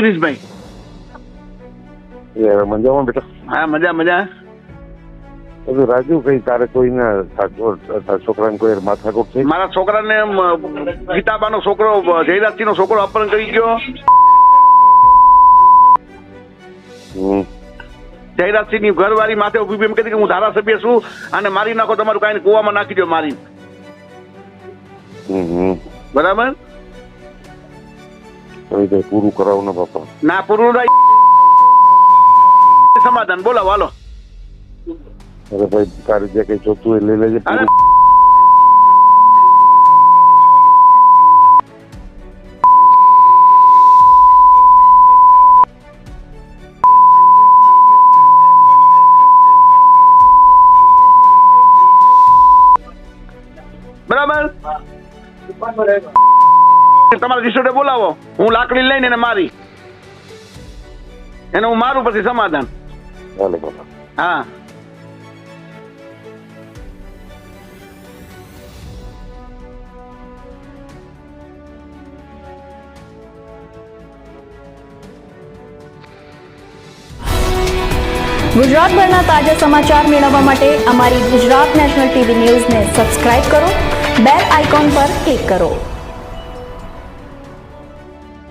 ગિરીશભાઈ મજામાં બેટા? હા મજા મજા. બધું રાજુ કઈ તારે કોઈના છોકરાને કોઈ માથાકોટ છે મારા છોકરાને ગીતાબાનો છોકરો જયરાજસિંહ નો છોકરો અપહરણ કરી ગયો. જયરાજસિંહની ઘરવાળી માથે ઊભી એમ કહેતી કે હું ધારાસભ્ય છું અને મારી નાખો તમારું કાંઈ કુવામાં નાખી દો મારી. બરાબર? કઈ પૂરું કરાવો ને બાપા. ના પૂરું નહીં. સમાધાન. બોલાવો હાલો. અરે ભાઈ તારે જે કઈ જોતું હોય લઈ લેજે બરાબર? તમારા રિસોર્ટે બોલાવો હું લાકડી લઈને એને મારી એને હું મારું પછી સમાધાન હાલો બાપા હા ગુજરાતભરના તાજા સમાચાર મેળવવા માટે અમારી ગુજરાત નેશનલ ટીવી ન્યૂઝને સબસ્ક્રાઇબ કરો બેલ આઇકોન પર ક્લિક કરો